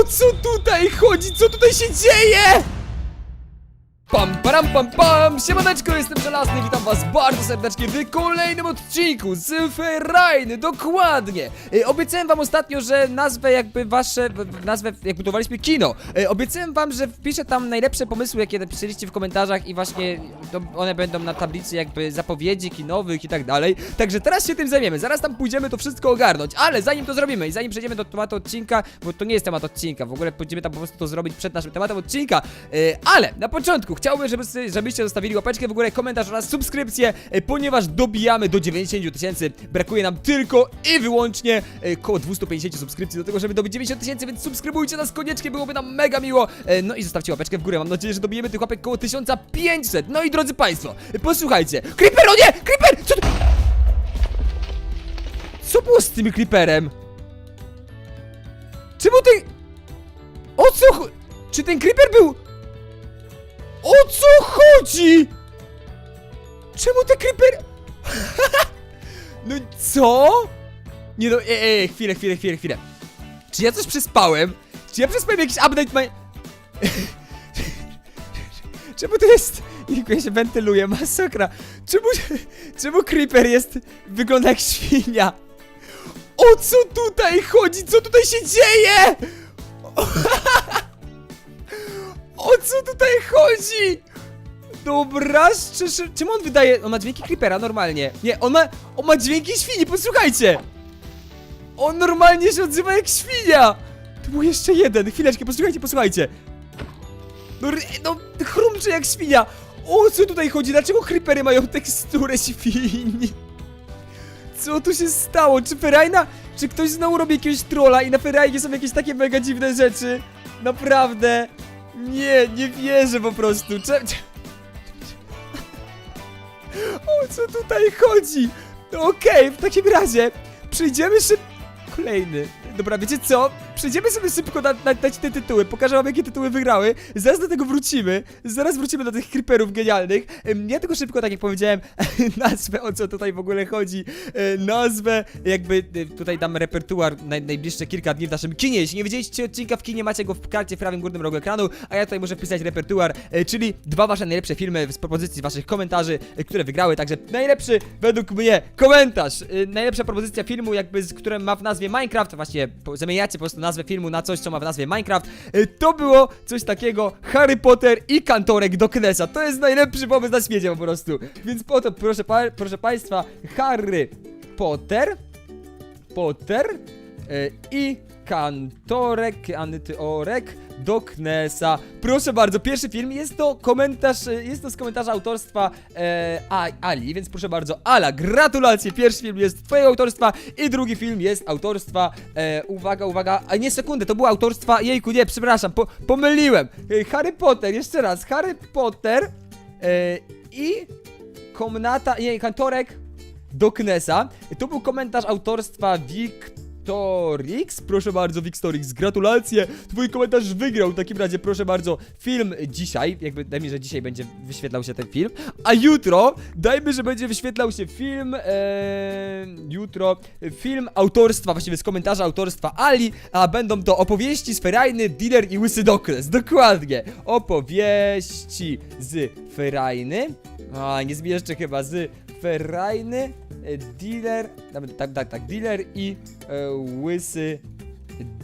O co tutaj chodzi? Co tutaj się dzieje? Pam, param, pam, pam! Siemaneczko, jestem Żelazny, witam was bardzo serdecznie w kolejnym odcinku z dokładnie! E, obiecałem wam ostatnio, że nazwę jakby wasze, nazwę jak budowaliśmy kino. E, obiecałem wam, że wpiszę tam najlepsze pomysły, jakie napisaliście w komentarzach i właśnie one będą na tablicy jakby zapowiedzi kinowych i tak dalej. Także teraz się tym zajmiemy, zaraz tam pójdziemy to wszystko ogarnąć, ale zanim to zrobimy i zanim przejdziemy do tematu odcinka, bo to nie jest temat odcinka, w ogóle będziemy tam po prostu to zrobić przed naszym tematem odcinka, e, ale na początku chciałbym, żeby, żebyście zostawili łapeczkę w górę, komentarz oraz subskrypcję, e, ponieważ dobijamy do 90 tysięcy, brakuje nam tylko i wyłącznie e, około 250 subskrypcji do tego, żeby dobić 90 tysięcy, więc subskrybujcie nas koniecznie, byłoby nam mega miło, e, no i zostawcie łapeczkę w górę, mam nadzieję, że dobijemy tych łapek około 1500, no i drodzy państwo, e, posłuchajcie, Creeper, o nie, Creeper, co to... Co było z tym Creeperem? Czemu ten... O co... Czy ten Creeper był... O co chodzi? Czemu ten Creeper... no co? Nie no, ej, ej, chwilę, chwilę, chwilę, chwilę. Czy ja coś przespałem? Czy ja przespałem jakiś update my... Czemu to jest... Jejku, ja się wentyluję, masakra. Czemu... Czemu Creeper jest... Wygląda jak świnia? O co tutaj chodzi? Co tutaj się dzieje? O co tutaj chodzi? Dobra, szczerze, czym on wydaje? On ma dźwięki creepera normalnie. Nie, on ma, on ma dźwięki świni, posłuchajcie. On normalnie się odzywa jak świnia. Tu był jeszcze jeden, chwileczkę, posłuchajcie, posłuchajcie. No, no chrumcze jak świnia. O co tutaj chodzi? Dlaczego creepery mają teksturę świni? Co tu się stało? Czy Ferajna, czy ktoś znowu robi jakiegoś trolla i na Ferajnie są jakieś takie mega dziwne rzeczy? Naprawdę? Nie, nie wierzę po prostu. Cze... cze- O co tutaj chodzi? No Okej, w takim razie przejdziemy szybko. Kolejny. Dobra, wiecie co? Przejdziemy sobie szybko na, na, dać te tytuły. Pokażę wam, jakie tytuły wygrały. Zaraz do tego wrócimy. Zaraz wrócimy do tych creeperów genialnych. Ja tylko szybko, tak jak powiedziałem, nazwę, o co tutaj w ogóle chodzi. E, Nazwę, jakby e, tutaj dam repertuar naj, najbliższe kilka dni w naszym kinie. Jeśli nie widzieliście odcinka w kinie, macie go w karcie w prawym górnym rogu ekranu, a ja tutaj muszę pisać repertuar, e, czyli dwa wasze najlepsze filmy z propozycji waszych komentarzy, które wygrały. Także najlepszy według mnie komentarz. Najlepsza propozycja filmu, jakby z którym ma w nazwie Minecraft, właśnie po- zamieniacie po prostu nazwę filmu na coś, co ma w nazwie Minecraft. e, To było coś takiego Harry Potter i kantorek do Knesa. To jest najlepszy pomysł na świecie po prostu. Więc po to, proszę, pa proszę państwa, Harry Potter Potter e, i kantorek, antyorek do Knesa. Proszę bardzo, pierwszy film jest to komentarz, e, jest to z komentarza autorstwa e, Ali, więc proszę bardzo, Ala, gratulacje, pierwszy film jest twojego autorstwa i drugi film jest autorstwa, e, uwaga, uwaga, a nie sekundę, to było autorstwa, jejku, nie, przepraszam, po, pomyliłem, e, Harry Potter, jeszcze raz, Harry Potter e, i komnata, nie, kantorek do Knesa. To był komentarz autorstwa Victorix. Proszę bardzo, Victorix, gratulacje. Twój komentarz wygrał. W takim razie, proszę bardzo, film dzisiaj, jakby daj mi, że dzisiaj będzie wyświetlał się ten film, a jutro dajmy, że będzie wyświetlał się film, e, jutro film autorstwa, właściwie z komentarza autorstwa Ali, a będą to opowieści z Ferajny, Dealer i Łysy Dokres. Dokładnie. Opowieści z Ferajny. A, nie zmieszczę chyba z Ferrajny, e, dealer, tak, tak, tak, dealer i e, łysy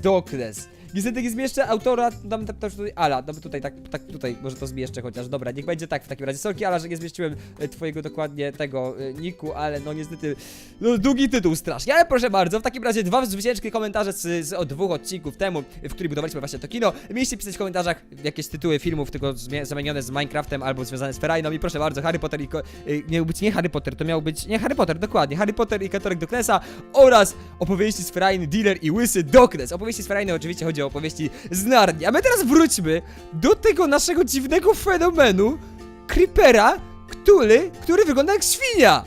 Dokres. Nie zmieszczę autora, dam też tutaj, Ala, dam tutaj, tak, tak tutaj, może to zmieszczę chociaż, dobra, niech będzie tak w takim razie. Sorki, Ala, że nie zmieściłem e, twojego dokładnie tego e, niku, ale no niestety, no długi tytuł strasznie, ale proszę bardzo, w takim razie dwa zwycięskie komentarze z, z od dwóch odcinków temu, w których budowaliśmy właśnie to kino. Mieliście pisać w komentarzach jakieś tytuły filmów, tylko zamienione z Minecraftem albo związane z Ferajną i proszę bardzo, Harry Potter i, y, miał być nie Harry Potter, to miał być, nie Harry Potter, dokładnie, Harry Potter i Katorek Doknesa oraz opowieści z Ferajny, Dealer i Łysy Doknes. Opowieści z Ferajny oczywiście chodzi opowieści z Narni, a my teraz wróćmy do tego naszego dziwnego fenomenu Creepera, który, który wygląda jak świnia.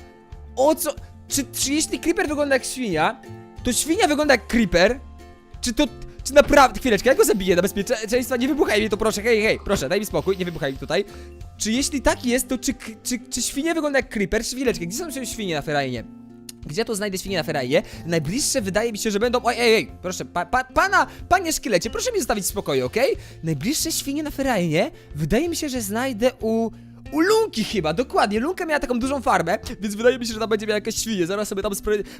O co, czy, czy jeśli Creeper wygląda jak świnia, to świnia wygląda jak Creeper? Czy to, czy naprawdę, chwileczkę, ja go zabiję na bezpieczeństwa, nie wybuchaj mi to proszę, hej, hej, proszę, daj mi spokój, nie wybuchaj mi tutaj. Czy jeśli tak jest, to czy, czy, czy świnia wygląda jak Creeper? Chwileczkę, gdzie są się świnie na ferajnie? Gdzie tu znajdę świnie na ferajnie? Najbliższe wydaje mi się, że będą... Oj, ej, ej, proszę, pa, pa, pana, panie szkielecie, proszę mnie zostawić w spokoju, okej? Najbliższe świnie na ferajnie wydaje mi się, że znajdę u... U Lunki chyba, dokładnie. Lunka miała taką dużą farmę, więc wydaje mi się, że tam będzie miała jakieś świnie. Zaraz sobie tam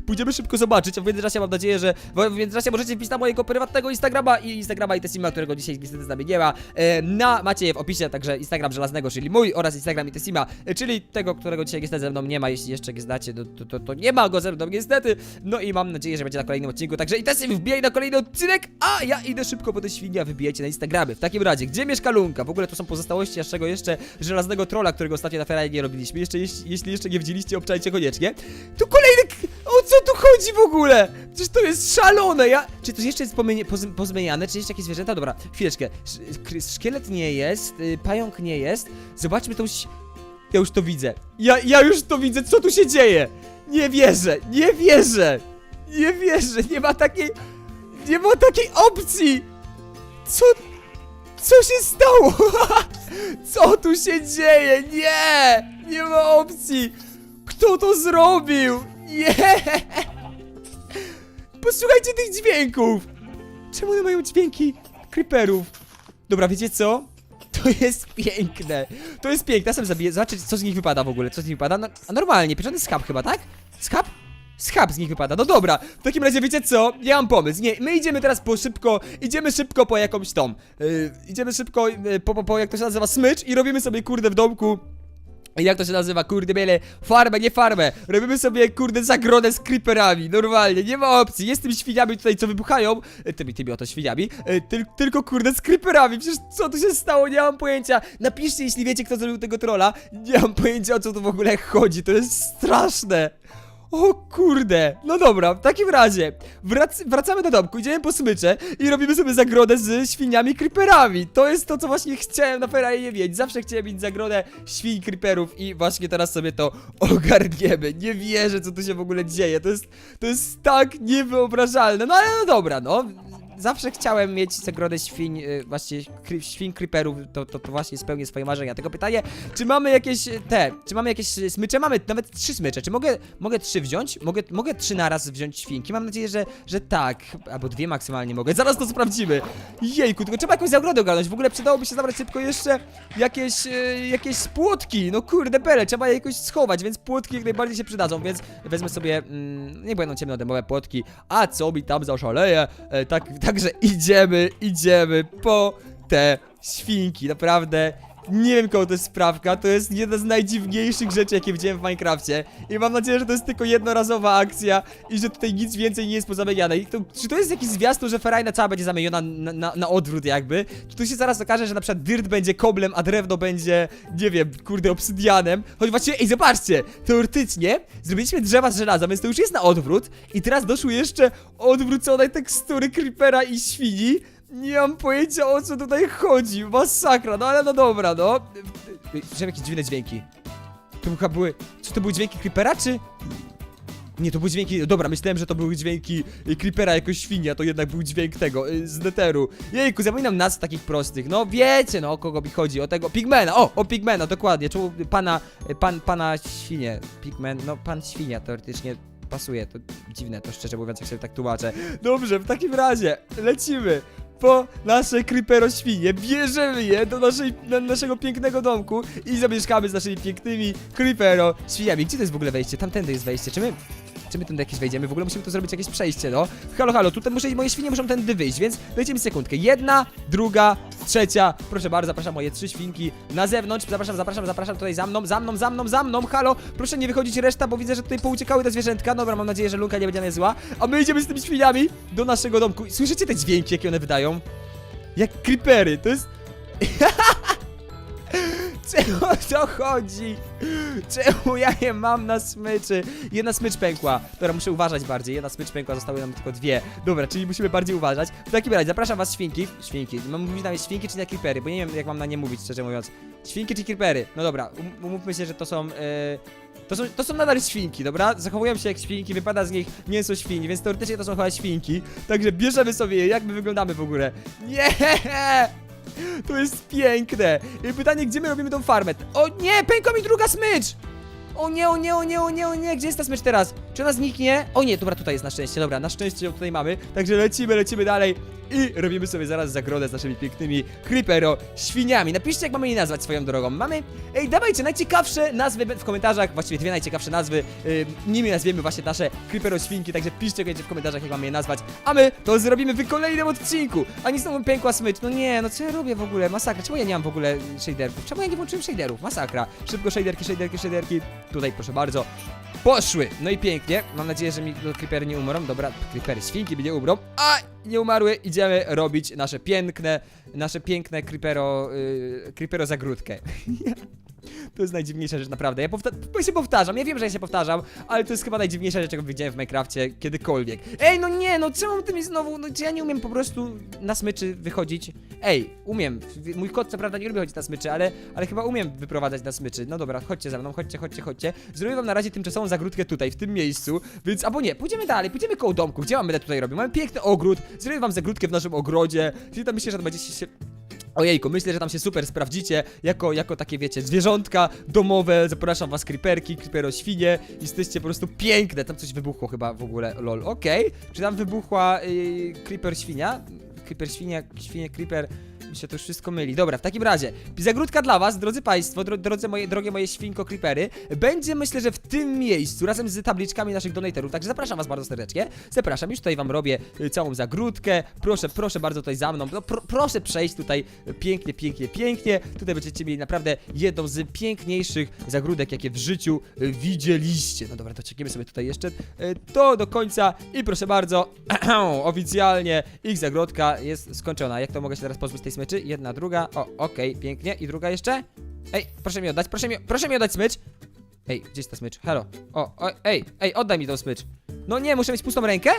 pójdziemy szybko zobaczyć, a w międzyczasie mam nadzieję, że w międzyczasie możecie wpisać na mojego prywatnego Instagrama i Instagrama i Tesima, którego dzisiaj niestety z nami nie ma. E, na, macie je w opisie, także Instagram żelaznego, czyli mój oraz Instagram i Tesima, e, czyli tego, którego dzisiaj niestety ze mną nie ma. Jeśli jeszcze nie znacie, to, to, to, to nie ma go ze mną niestety. No i mam nadzieję, że będzie na kolejnym odcinku. Także i Tesim wbijaj na kolejny odcinek, a ja idę szybko po te świnie, a na Instagramy. W takim razie, gdzie mieszka Lunka? W ogóle to są pozostałości naszego jeszcze żelaznego trolla, którego ostatnio na ferajnie nie robiliśmy. Jeszcze, jeśli, jeśli jeszcze nie widzieliście, obczajcie koniecznie. Tu kolejny... O co tu chodzi w ogóle? Przecież to jest szalone, ja... Czy to jeszcze jest pozmieniane? Czy jeszcze jakieś zwierzęta? Dobra, chwileczkę. Szkielet nie jest, y, pająk nie jest. Zobaczmy tą... Ja już to widzę. Ja, ja już to widzę, co tu się dzieje. Nie wierzę, nie wierzę. Nie wierzę, nie ma takiej... Nie ma takiej opcji. Co... Co się stało? Co tu się dzieje? Nie! Nie ma opcji! Kto to zrobił? Nie! Posłuchajcie tych dźwięków! Czemu one mają dźwięki creeperów? Dobra, wiecie co? To jest piękne! To jest piękne, ja sam co z nich wypada w ogóle. Co z nich wypada? No, normalnie, pieczony schab chyba, tak? Schab? Schab z nich wypada, no dobra, w takim razie wiecie co? Ja mam pomysł, nie, my idziemy teraz po szybko, idziemy szybko po jakąś tą, yy, idziemy szybko yy, po, po, po, jak to się nazywa, smycz i robimy sobie kurde w domku jak to się nazywa, kurde biele, farmę, nie farmę Robimy sobie, kurde, zagrodę z creeperami Normalnie, nie ma opcji, jest tymi świniami tutaj, co wybuchają. E, Tymi, tymi oto świniami. Tyl, Tylko, kurde, z creeperami. Przecież co tu się stało, nie mam pojęcia. Napiszcie, jeśli wiecie, kto zrobił tego trolla. Nie mam pojęcia, o co tu w ogóle chodzi. To jest straszne o kurde, no dobra, w takim razie wrac wracamy do domku, idziemy po smycze i robimy sobie zagrodę z świniami creeperami. To jest to, co właśnie chciałem na Ferrari mieć. Zawsze chciałem mieć zagrodę świń creeperów i właśnie teraz sobie to ogarniemy. Nie wierzę, co tu się w ogóle dzieje. To jest, to jest tak niewyobrażalne. No ale no dobra, no. Zawsze chciałem mieć zagrodę świń, y, właśnie kry, świń creeperów, to, to, to właśnie spełnię swoje marzenia. Tylko pytanie, czy mamy jakieś y, te, czy mamy jakieś y, smycze? Mamy nawet trzy smycze. Czy mogę, mogę trzy wziąć? Mogę, mogę trzy naraz wziąć świnki? Mam nadzieję, że, że tak. Albo dwie maksymalnie mogę. Zaraz to sprawdzimy. Jejku, tylko trzeba jakąś zagrodę ogarnąć. W ogóle przydałoby się zabrać szybko jeszcze jakieś, jakieś płotki. No kurde bele, trzeba je jakoś schować, więc płotki jak najbardziej się przydadzą, więc wezmę sobie, mm, nie będą ciemnodemowe płotki. A co mi tam zaszaleje? E, tak, także idziemy, idziemy po te świnki, naprawdę. Nie wiem kogo to jest sprawka, to jest jedna z najdziwniejszych rzeczy jakie widziałem w Minecrafcie. I mam nadzieję, że to jest tylko jednorazowa akcja I że tutaj nic więcej nie jest pozamieniane. I to, Czy to jest jakiś zwiastun, że ferajna cała będzie zamieniona na, na, na odwrót jakby? Czy tu się zaraz okaże, że na przykład dirt będzie koblem, a drewno będzie, nie wiem, kurde, obsydianem? Choć właściwie, ej zobaczcie, teoretycznie zrobiliśmy drzewa z żelaza, więc to już jest na odwrót. I teraz doszły jeszcze odwrócone tekstury creepera i świni nie mam pojęcia o co tutaj chodzi, masakra, no ale no dobra, no. Słyszałem jakieś dziwne dźwięki. To chyba były, czy to były dźwięki Creepera, czy... Nie, to były dźwięki, dobra, myślałem, że to były dźwięki y, Creepera jako świnia, to jednak był dźwięk tego, y, z Netheru. Jejku, zapominam nas takich prostych, no wiecie, no o kogo mi chodzi, o tego Pigmana, o, o Pigmana, dokładnie, czemu pana, y, pan, pana świnie, Pigman, no pan świnia teoretycznie pasuje, to dziwne, to szczerze mówiąc, jak sobie tak tłumaczę. Dobrze, w takim razie, lecimy po nasze creepero świnie, bierzemy je do naszej, na, naszego pięknego domku i zamieszkamy z naszymi pięknymi creepero świniami. Gdzie to jest w ogóle wejście? Tamtędy jest wejście, czy my... Czy my tędy jakieś wejdziemy? W ogóle musimy tu zrobić jakieś przejście, no. Halo, halo, tutaj muszę, moje świnie muszą tędy wyjść, więc dajcie mi sekundkę. Jedna, druga, trzecia. Proszę bardzo, zapraszam moje trzy świnki na zewnątrz. Zapraszam, zapraszam, zapraszam tutaj za mną, za mną, za mną, za mną. Halo, proszę nie wychodzić reszta, bo widzę, że tutaj pouciekały te zwierzętka. Dobra, mam nadzieję, że Lunka nie będzie zła. A my idziemy z tymi świniami do naszego domku. Słyszycie te dźwięki, jakie one wydają? Jak creepery, to jest... Czemu o to chodzi? Czemu ja je mam na smyczy? Jedna smycz pękła. Dobra, muszę uważać bardziej. Jedna smycz pękła, zostały nam tylko dwie. Dobra, czyli musimy bardziej uważać. W takim razie, zapraszam was świnki. Świnki. Mam mówić na nie świnki czy na creepery, bo nie wiem jak mam na nie mówić, szczerze mówiąc. Świnki czy creepery? No dobra, um, umówmy się, że to są... Yy... To są, to są nadal świnki, dobra? Zachowują się jak świnki, wypada z nich mięso świni, więc teoretycznie to są chyba świnki. Także bierzemy sobie je, jak my wyglądamy w ogóle. Nie! To jest piękne! I pytanie, gdzie my robimy tą farmę? O nie, pękła mi druga smycz! O nie, o nie, o nie, o nie, o nie, gdzie jest ta smycz teraz? Czy ona zniknie? O nie, dobra, tutaj jest na szczęście, dobra, na szczęście ją tutaj mamy. Także lecimy, lecimy dalej i robimy sobie zaraz zagrodę z naszymi pięknymi creepero świniami. Napiszcie, jak mamy je nazwać swoją drogą. Mamy, ej, dawajcie, najciekawsze nazwy w komentarzach, właściwie dwie najciekawsze nazwy. Yy, nimi nazwiemy właśnie nasze creepero świnki, także piszcie koniecznie w komentarzach, jak mamy je nazwać. A my to zrobimy w kolejnym odcinku. A nie znowu pękła smycz. No nie, no co ja robię w ogóle? Masakra. Czemu ja nie mam w ogóle shaderków? Czemu ja nie włączyłem shaderów? Masakra. Szybko shaderki, shaderki, shaderki. Tutaj proszę bardzo. Poszły! No i pięknie. Mam nadzieję, że mi creepery nie umrą. Dobra, creepery, świnki mi nie umrą. A! Nie umarły. Idziemy robić nasze piękne, nasze piękne creepero, yy, creepero zagródkę. To jest najdziwniejsza rzecz, naprawdę. Ja powta- się powtarzam, ja wiem, że ja się powtarzam, ale to jest chyba najdziwniejsza rzecz, jaką widziałem w Minecrafcie kiedykolwiek. Ej, no nie, no czemu ty mi znowu, no czy ja nie umiem po prostu na smyczy wychodzić? Ej, umiem. Mój kot co prawda nie lubi chodzić na smyczy, ale, ale chyba umiem wyprowadzać na smyczy. No dobra, chodźcie za mną, chodźcie, chodźcie, chodźcie. Zrobię wam na razie tymczasową zagródkę tutaj, w tym miejscu, więc, albo nie, pójdziemy dalej, pójdziemy koło domku. Gdzie mam będę tutaj robił? Mamy piękny ogród, zrobię wam zagródkę w naszym ogrodzie. Czyli tam myślę, że to będzie się... Ojejku, myślę, że tam się super sprawdzicie, jako, jako takie wiecie, zwierzątka domowe, zapraszam was creeperki, creepero świnie, jesteście po prostu piękne, tam coś wybuchło chyba w ogóle, lol, okej, czy tam wybuchła yy, creeper świnia? Creeper świnia, świnie creeper, mi się to już wszystko myli. Dobra, w takim razie, zagródka dla was, drodzy państwo, dro, drodzy moje, drogie moje świnko creepery, będzie myślę, że w tym miejscu, razem z tabliczkami naszych donatorów, także zapraszam was bardzo serdecznie, zapraszam, już tutaj wam robię y, całą zagródkę, proszę, proszę bardzo tutaj za mną, no pro, proszę przejść tutaj y, pięknie, pięknie, pięknie, tutaj będziecie mieli naprawdę jedną z piękniejszych zagródek, jakie w życiu y, widzieliście. No dobra, to czekamy sobie tutaj jeszcze to do końca i proszę bardzo, oficjalnie ich zagródka jest skończona. Jak to mogę się teraz pozbyć tej? Jedna, druga, o, okej, pięknie. I druga jeszcze? Ej, proszę mi oddać, proszę mi, proszę mi oddać smycz. Ej, gdzieś ta smycz? Halo. O, o, ej, ej, oddaj mi tą smycz. No nie, muszę mieć pustą rękę?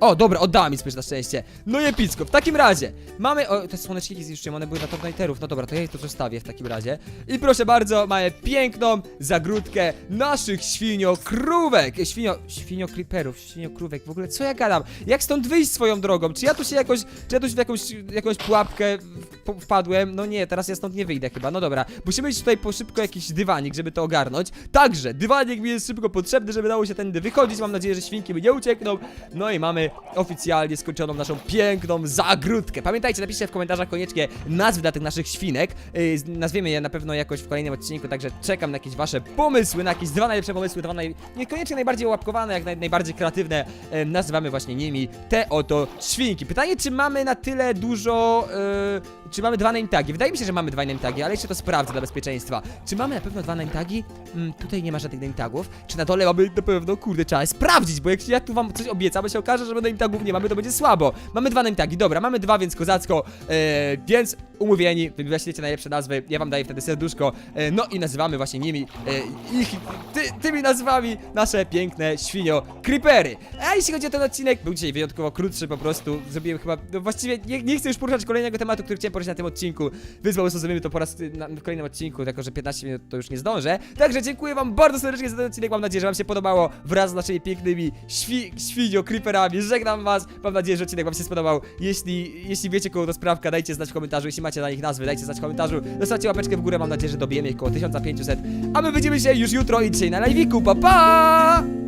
O, dobra, oddała mi smycz na szczęście. No i epicko. W takim razie mamy. O, te słoneczniki zniszczyłem, one były na Torniterów. No dobra, to ja ich to zostawię w takim razie. I proszę bardzo, mamy piękną zagródkę naszych świniokrówek. Świnio. Świniokriperów, świniokrówek. W ogóle co ja gadam? Jak stąd wyjść swoją drogą? Czy ja tu się jakoś. Czy ja tu w jakąś, jakąś pułapkę wpadłem? No nie, teraz ja stąd nie wyjdę chyba. No dobra, musimy iść tutaj po szybko jakiś dywanik, żeby to ogarnąć. Także, dywanik mi jest szybko potrzebny, żeby dało się tędy wychodzić. Mam nadzieję, że świnki mi nie uciekną. No i mamy oficjalnie skończoną naszą piękną zagródkę. Pamiętajcie, napiszcie w komentarzach koniecznie nazwy dla tych naszych świnek. Yy, nazwiemy je na pewno jakoś w kolejnym odcinku, także czekam na jakieś wasze pomysły, na jakieś dwa najlepsze pomysły, dwa naj... niekoniecznie najbardziej łapkowane, jak naj... najbardziej kreatywne. Yy, nazywamy właśnie nimi te oto świnki. Pytanie, czy mamy na tyle dużo... Yy, czy mamy dwa name tagi? Wydaje mi się, że mamy dwa name tagi, ale jeszcze to sprawdzę dla bezpieczeństwa. Czy mamy na pewno dwa name tagi? Mm, tutaj nie ma żadnych name tagów. Czy na dole mamy na pewno? Kurde, trzeba sprawdzić, bo jak ja tu wam coś obiecam, bo się okaże, że name tagów nie mamy, to będzie słabo. Mamy dwa name tagi, dobra, mamy dwa, więc kozacko. E, więc umówieni, wybieracie najlepsze nazwy, ja wam daję wtedy serduszko. E, no i nazywamy właśnie nimi, e, ich, ty, tymi nazwami nasze piękne świnio creepery. A jeśli chodzi o ten odcinek, był dzisiaj wyjątkowo krótszy po prostu. Zrobiłem chyba, no właściwie nie, nie chcę już poruszać kolejnego tematu, który chciałem poruszyć na tym odcinku, prostu zrobimy to po raz na, w kolejnym odcinku, tylko że 15 minut to już nie zdążę. Także dziękuję wam bardzo serdecznie za ten odcinek, mam nadzieję, że wam się podobało wraz z naszymi pięknymi świ, świnio creeperami. Żegnam was, mam nadzieję, że odcinek wam się spodobał. Jeśli, jeśli wiecie kogo to sprawka, dajcie znać w komentarzu, jeśli macie na nich nazwy, dajcie znać w komentarzu. Zostawcie łapeczkę w górę, mam nadzieję, że dobijemy ich koło 1500. A my widzimy się już jutro i dzisiaj na live'iku, pa pa!